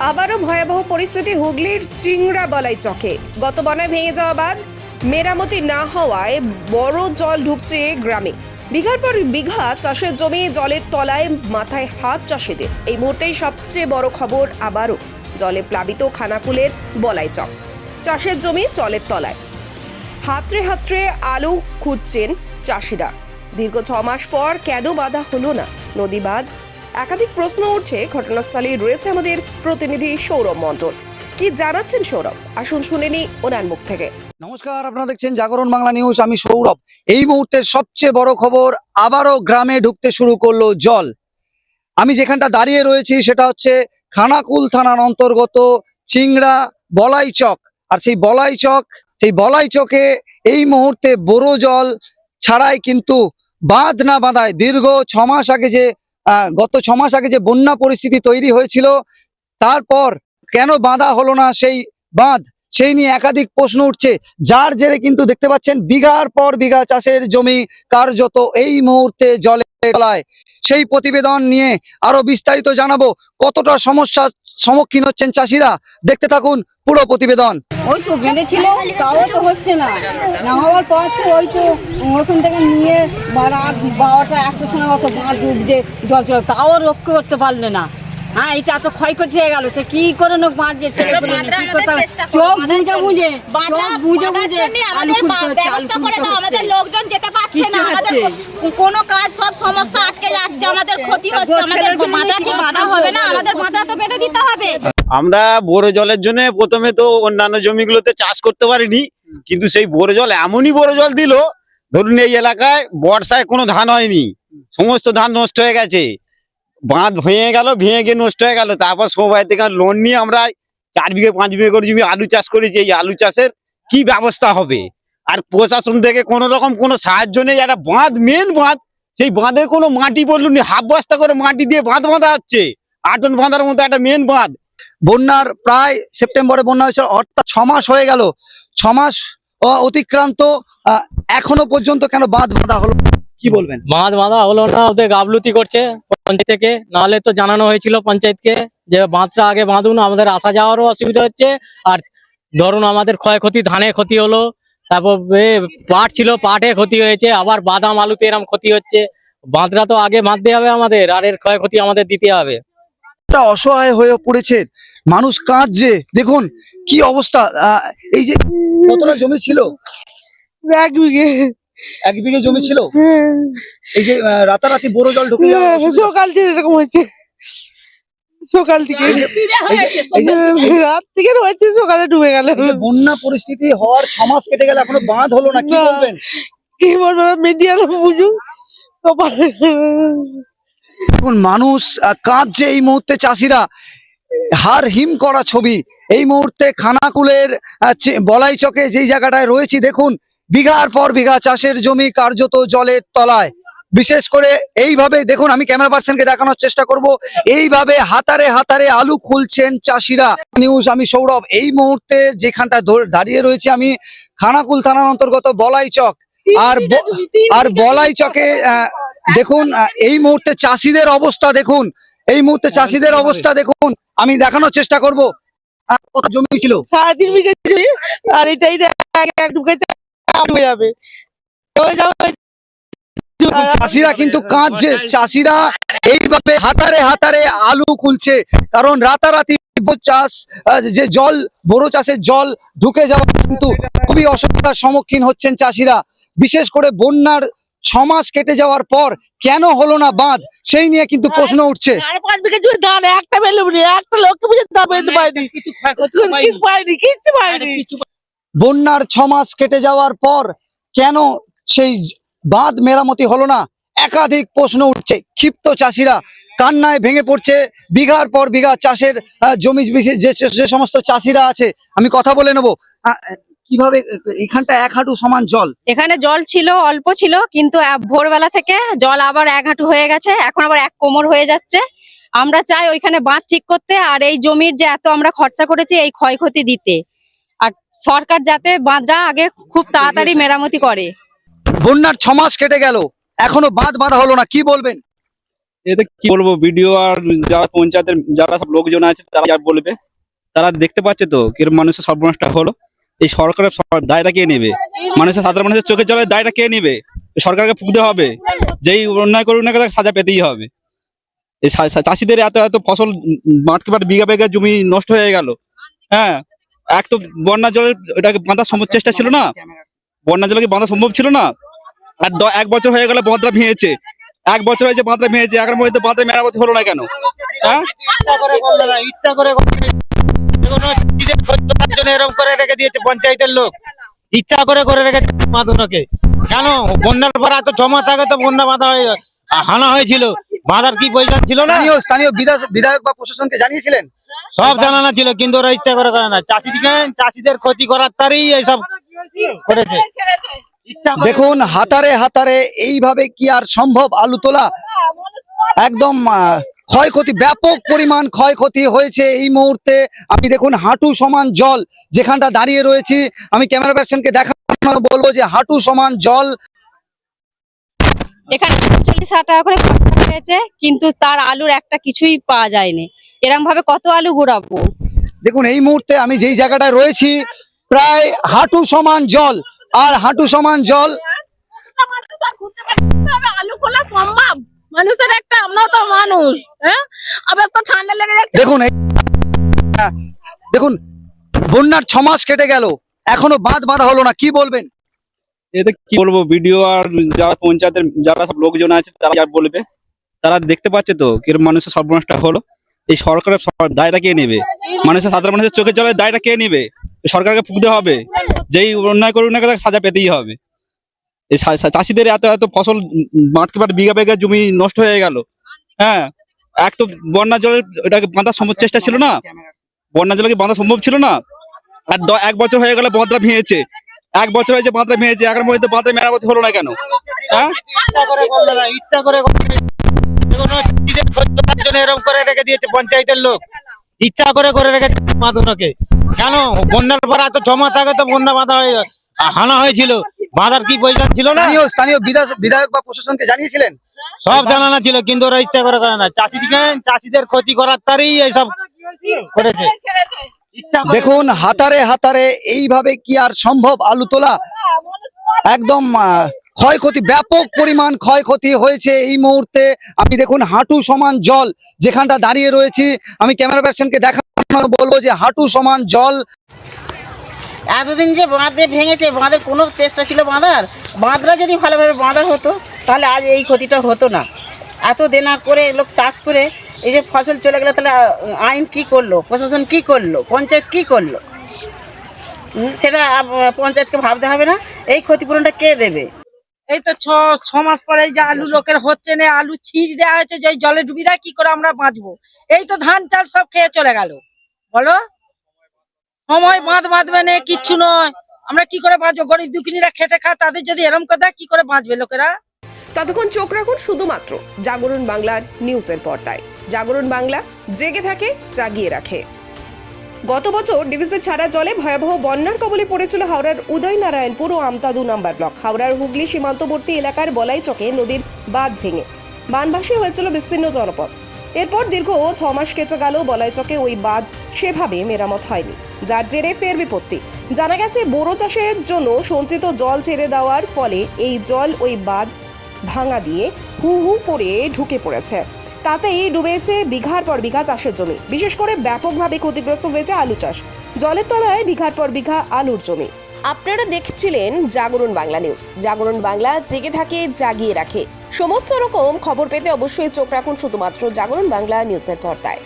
আবারও ভয়াবহ পরিস্থিতি হুগলির চিংড়া বলাই চকে। গত বনায় ভেঙে যাওয়া বাদ মেরামতি না হওয়ায় বড় জল ঢুকছে গ্রামে। বিঘার পর বিঘা চাষের জমি জলের তলায় মাথায় হাত চাষিদের। এই মুহূর্তেই সবচেয়ে বড় খবর আবারও জলে প্লাবিত খানাকুলের বলাই চক। চাষের জমি জলের তলায়। হাতড়ে হাতড়ে আলু খুঁজছেন চাষিরা। দীর্ঘ ছ মাস পর কেন বাধা হলো না? নদী বাঁধ? একাধিক প্রশ্ন উঠছে ঘটনাস্থলে রয়েছে আমাদের প্রতিনিধি সৌরভ মণ্ডল। কি জানাচ্ছেন সৌরভ? আসুন শুনেনি ওনার মুখ থেকে। নমস্কার, আপনারা দেখছেন জাগরণ বাংলা নিউজ, আমি সৌরভ। এই মুহূর্তে সবচেয়ে বড় খবর, আবারও গ্রামে ঢুকতে শুরু করল জল। আমি যেখানটা দাঁড়িয়ে রয়েছি সেটা হচ্ছে খানাকুল থানার অন্তর্গত চিংড়া বলাই চক। আর সেই বলাই চক, সেই বলাই চকে এই মুহূর্তে বড় জল ছাড়াই কিন্তু বাঁধ না বাঁধায় দীর্ঘ ছ মাস আগে যে গত ছমাস মাস আগে যে বন্যা পরিস্থিতি তৈরি হয়েছিল, তারপর কেন বাঁধা হলো না সেই বাঁধ? সেই নিয়ে একাধিক প্রশ্ন উঠছে। যার জেরে কিন্তু দেখতে পাচ্ছেন বিঘার পর বিঘা চাষের জমি কার্যত এই মুহূর্তে জলে তলায় সেই প্রতিবেদন নিয়ে আরও বিস্তারিত জানাব। কতটা সমস্যার সম্মুখীন হচ্ছেন চাষিরা? দেখতে থাকুন পুরো প্রতিবেদন। ওই তো বেঁধেছিল তাও তো হচ্ছে না। না হওয়ার পর তো ওই তো ওখান থেকে নিয়ে রাত বারোটা একটার সময় অত বাঁধ ডুবছে জল চলে তাও রক্ষা করতে পারলে না। হ্যাঁ এটা এত ক্ষয়ক্ষতি হয়ে গেল। তো কি করে লোক বাঁধবে ছেলে পেলে কি করতে হবে? চোখ বুঝে বুঝে চোখ বুঝে বুঝে আলু খুলতে হচ্ছে আলু ব্যবস্থা করে খুলতে দাও আমাদের হচ্ছে। লোকজন যেতে পারছে না। হচ্ছে। কোনো কাজ সব সমস্যা আটকে যাচ্ছে আমাদের ক্ষতি হচ্ছে আমাদের বাঁধা কি বাঁধা হবে না? আমাদের বাঁধা তো বেঁধে দিতে হবে। আমরা বোরো জলের জন্য প্রথমে তো অন্যান্য জমিগুলোতে চাষ করতে পারিনি কিন্তু সেই বোরো জল এমনই বোরো জল দিল ধরুন এই এলাকায় বর্ষায় কোনো ধান হয়নি সমস্ত ধান নষ্ট হয়ে গেছে বাঁধ ভেঙে গেল ভেঙে গিয়ে নষ্ট হয়ে গেল তারপর সবাই থেকে লোন নিয়ে আমরা চার বিঘে পাঁচ বিঘে করে জমি আলু চাষ করেছি এই আলু চাষের কি ব্যবস্থা হবে? আর প্রশাসন থেকে কোনো রকম কোনো সাহায্য নেই একটা বাঁধ মেন বাঁধ। সেই বাঁধের কোনো মাটি বলুন হাফ বস্তা করে মাটি দিয়ে বাঁধ বাঁধা হচ্ছে। আটন বাঁধার মতো একটা মেন বাঁধ। বন্যার প্রায় সেপ্টেম্বরে বন্যা হয়েছিল অর্থাৎ ছ মাস হয়ে গেল। ছ মাস অতিক্রান্ত আহ, এখনও পর্যন্ত কেন বাঁধ বাঁধা হলো? কি বলবেন? বাঁধ বাঁধা হলো না ওদের গাবলুতি করছে পঞ্চায়েত থেকে। নাহলে তো জানানো হয়েছিল পঞ্চায়েতকে যে বাঁধটা আগে বাঁধুন আমাদের আসা যাওয়ারও অসুবিধা হচ্ছে। আর ধরুন আমাদের ক্ষয়ক্ষতি ধানে ক্ষতি হলো তারপর পাট ছিল পাটে ক্ষতি হয়েছে আবার বাদাম আলুতে এরকম ক্ষতি হচ্ছে। বাঁধটা তো আগে বাঁধতে হবে আমাদের আর এর ক্ষয়ক্ষতি আমাদের দিতে হবে। অসহায় হয়ে পড়েছে মানুষ কাঁদছে। দেখুন কি অবস্থা আহ, এই যে কতটা জমি ছিল? এক বিঘে। এক বিঘে জমি ছিল? হ্যাঁ, এই যে রাতারাতি বড় জল ঢুকে হ্যাঁ, সকাল থেকে এরকম হয়েছে সকাল থেকে যে- এই রাত থেকে হয়েছে সকালে ডুবে গেল। বন্যা পরিস্থিতি হওয়ার ছ মাস কেটে গেলে এখনও বাঁধ হলো না কি। বলবেন? কি বলব মিডিয়ার বুঝুন দেখুন মানুষ কাঁদছে এই মুহূর্তে চাষিরা। হার হিম করা ছবি। এই মুহূর্তে খানাকুলের বলাই চকে যেই জায়গাটায় রয়েছি দেখুন বিঘার পর বিঘা চাষের জমি কার্যত জলের তলায়। বিশেষ করে এইভাবে দেখুন, আমি ক্যামেরা পার্সনকে দেখানোর চেষ্টা করব। এইভাবে হাতারে হাতারে আলু খুলছেন চাষিরা। নিউজ আমি সৌরভ, এই মুহূর্তে যেখানটা দাঁড়িয়ে রয়েছে আমি খানাকুল থানার অন্তর্গত বলাই চক আর আর বলাই চকে দেখুন এই মুহূর্তে চাষিদের অবস্থা দেখুন। এই মুহূর্তে চাষিদের অবস্থা দেখুন। আমি দেখানোর চেষ্টা করব। জমি ছিল? আর এটাই চাষিরা কিন্তু কাঁদছে। চাষিরা এইভাবে হাতারে হাতারে আলু খুলছে কারণ রাতারাতি চাষ যে জল বড় চাষের জল ঢুকে যাওয়া কিন্তু খুবই অসুবিধার সম্মুখীন হচ্ছেন চাষিরা। বিশেষ করে বন্যার ছ মাস কেটে যাওয়ার পর কেন হলো না বাঁধ? সেই নিয়ে কিন্তু প্রশ্ন উঠছে। একটা বন্যার ছ মাস কেটে যাওয়ার পর কেন সেই বাঁধ মেরামতি হলো না। একাধিক প্রশ্ন উঠছে। ক্ষিপ্ত চাষিরা কান্নায় ভেঙে পড়ছে। বিঘার পর বিঘা চাষের জমি যে যে সমস্ত চাষিরা আছে, আমি কথা বলে নেব। কীভাবে, এখানটা এক হাঁটু সমান জল? এখানে জল ছিল, অল্প ছিল, কিন্তু ভোরবেলা থেকে জল আবার এক হাঁটু হয়ে গেছে। এখন আবার এক কোমর হয়ে যাচ্ছে। আমরা চাই ওইখানে বাঁধ ঠিক করতে, আর এই জমির যে এত আমরা খরচা করেছি এই ক্ষয়ক্ষতি দিতে। আর সরকার যাতে বাঁধটা আগে খুব তাড়াতাড়ি মেরামতি করে। বন্যার ছ মাস কেটে গেল। এখনও বাঁধ বাঁধা হলো না, কি বলবেন? এতে কি বলব, ভিডিও আর যারা পঞ্চায়েতের, যারা সব লোকজন আছে, তারা যা বলবে, তারা দেখতে পাচ্ছে তো কীরকম মানুষের সর্বনাশটা হলো। এই সরকারের সর- দায়টা কে নেবে? মানুষের সাধারণ মানুষের চোখে জলের দায়টা কে নেবে? সরকারকে ফুকতে হবে। যেই অন্যায় করুক না সাজা পেতেই হবে। এই চাষিদের এত এত ফসল মাঠকে মাঠ বিঘা বিঘা জমি নষ্ট হয়ে গেল। হ্যাঁ এক তো বন্যা জলের ওটাকে বাঁধার সম্ভব চেষ্টা ছিল না। বন্যা জলকে বাঁধা সম্ভব ছিল না। আর এক বছর হয়ে গেল বাঁধটা ভেঙেছে। এক বছর হয়েছে বাঁধটা ভেঙেছে এখন মধ্যে বাঁধটা মেরামতি হলো না কেন? হ্যাঁ? ইচ্ছা করে না ইচ্ছা করে করল নিজের খোঁজ জন্য এরকম করে রেখে দিয়েছে পঞ্চায়েতের লোক। ইচ্ছা করে করে রেখেছে বাঁধানোকে। কেন? বন্যার পর এত জমা থাকে তো বন্যা বাঁধা হয়ে হানা হয়েছিল। বাঁধার কি প্রয়োজন ছিল না? স্থানীয় বিধায়ক বিধায়ক বা প্রশাসনকে জানিয়েছিলেন? সব জানানো ছিল কিন্তু ওরা ইচ্ছা করে করে না। চাষিদিকে চাষিদের ক্ষতি করার তারই এইসব করেছে। দেখুন হাতারে হাতারে এইভাবে কি আর সম্ভব আলু তোলা? একদম ক্ষয়ক্ষতি ব্যাপক পরিমাণ ক্ষয়ক্ষতি হয়েছে এই মুহূর্তে। আমি দেখুন হাঁটু সমান জল যেখানটা দাঁড়িয়ে রয়েছি। আমি ক্যামেরা পার্সনকে দেখানো বলব যে হাঁটু সমান জল। এখানে চল্লিশ হাজার টাকা করে খরচা হয়েছে কিন্তু তার আলুর একটা কিছুই পাওয়া যায়নি। এরম ভাবে কত আলু ঘুরাবো দেখুন এই মুহূর্তে আমি যেই জায়গাটায় রয়েছি প্রায় হাঁটু সমান জল। আর হাঁটু সমান জল। একটা মানুষ দেখুন দেখুন বন্যার ছ মাস কেটে গেল। এখনও বাঁধ বাঁধা হলো না, কি বলবেন? এতে কি বলব, ভিডিও আর যারা পঞ্চায়েতের, যারা সব লোকজন আছে, তারা যা বলবে, তারা দেখতে পাচ্ছে তো কীরকম মানুষের সর্বনাশটা হলো। এই সরকারের দায়টা কে নেবে? মানুষের সাধারণ মানুষের চোখে জলের দায়টা কে নেবে? সরকারকে ফুকতে হবে। যেই অন্যায় করুক না সাজা পেতেই হবে। এই চাষিদের এত এত ফসল মাঠকে মাঠ বিঘা বিঘা জমি নষ্ট হয়ে গেল। হ্যাঁ এক তো বন্যা জলের ওটাকে বাঁধার সম্ভব চেষ্টা ছিল না। বন্যা জলকে বাঁধা সম্ভব ছিল না। আর এক বছর হয়ে গেল বাঁধটা ভেঙেছে। এক বছর হয়েছে বাঁধটা ভেঙেছে, এখন মধ্যে বাঁধটা মেরামতি হলো না কেন? হ্যাঁ? এরকম করে রেখে দিয়েছে পঞ্চায়েতের লোক। ইচ্ছা করে করে রেখেছে বাঁধানোকে কেন? বন্যার পর এত জমা থাকে তো বন্যা বাঁধা হয়ে হানা হয়েছিল। বাঁধার কি প্রয়োজন ছিল না? স্থানীয় বিধায়ক বা প্রশাসনকে জানিয়েছিলেন? সব জানানো ছিল কিন্তু ওরা ইচ্ছা করে করে না। চাষিদিকে চাষিদের ক্ষতি করার তারই এইসব করেছে। দেখুন হাতারে হাতারে এইভাবে কি আর সম্ভব? আলু তোলা একদম ক্ষয়ক্ষতি, ব্যাপক পরিমাণ ক্ষয়ক্ষতি হয়েছে এই মুহূর্তে। আমি দেখুন, হাঁটু সমান জল যেখানটা দাঁড়িয়ে রয়েছি। আমি ক্যামেরা পার্সনকে দেখানো বলব যে হাঁটু সমান জল। এতদিন যে বাঁধে ভেঙেছে, বাঁধের কোনো চেষ্টা ছিল বাঁধার? বাঁধরা যদি ভালোভাবে বাঁধা হতো, তাহলে আজ এই ক্ষতিটা হতো না। এত দেনা করে লোক চাষ করে এই যে ফসল চলে গেলে, তাহলে আইন কি করল? প্রশাসন কি করল? পঞ্চায়েত কি করল? সেটা পঞ্চায়েতকে ভাবতে হবে না। এই ক্ষতিপূরণটা কে দেবে? এই তো ছ মাস পরে যে আলু লোকের হচ্ছে না, আলু ছিঁচ দেওয়া হয়েছে, যে জলে ডুবি দেয়, কি করে আমরা বাঁচবো? এই তো ধান চাল সব খেয়ে চলে গেল। বলো? সময় বাঁধ বাঁধবে না, কিচ্ছু নয়। আমরা কি করে বাঁচবো? গরিব দুঃখিনীরা খেটে খা তাদের যদি এরম কথা কি করে বাঁচবে লোকেরা? ততক্ষণ চোখ রাখুন শুধুমাত্র জাগরণ বাংলার নিউজের পর্দায়। জাগরণ বাংলা, জেগে থাকে, জাগিয়ে রাখে। গত বছর ডিভিসি ছাড়া জলে ভয়াবহ বন্যার কবলে পড়েছিল হাওড়ার উদয়নারায়ণপুর ও আমতা দু নম্বর ব্লক। হাওড়ার হুগলি সীমান্তবর্তী এলাকার বলাইচকে নদীর বাঁধ ভেঙে। বানভাসী হয়েছিল বিস্তীর্ণ জনপদ। এরপর দীর্ঘ ছ মাস কেটে গেল বলাইচকে ওই বাঁধ সেভাবে মেরামত হয়নি। যার জেরে ফের বিপত্তি। জানা গেছে, বোরো চাষের জন্য সঞ্চিত জল ছেড়ে দেওয়ার ফলে এই জল ওই বাঁধ ভাঙা দিয়ে হু হু করে ঢুকে পড়েছে। তাতেই ডুবেছে বিঘার পর বিঘা চাষের জমি। বিশেষ করে ব্যাপকভাবে ক্ষতিগ্রস্ত হয়েছে আলু চাষ। জলের তলায় বিঘার পর বিঘা আলুর জমি। আপনারা দেখছিলেন জাগরণ বাংলা নিউজ। জাগরণ বাংলা জেগে থাকে, জাগিয়ে রাখে। সমস্ত রকম খবর পেতে অবশ্যই চোখ রাখুন শুধুমাত্র জাগরণ বাংলা নিউজের পর্দায়।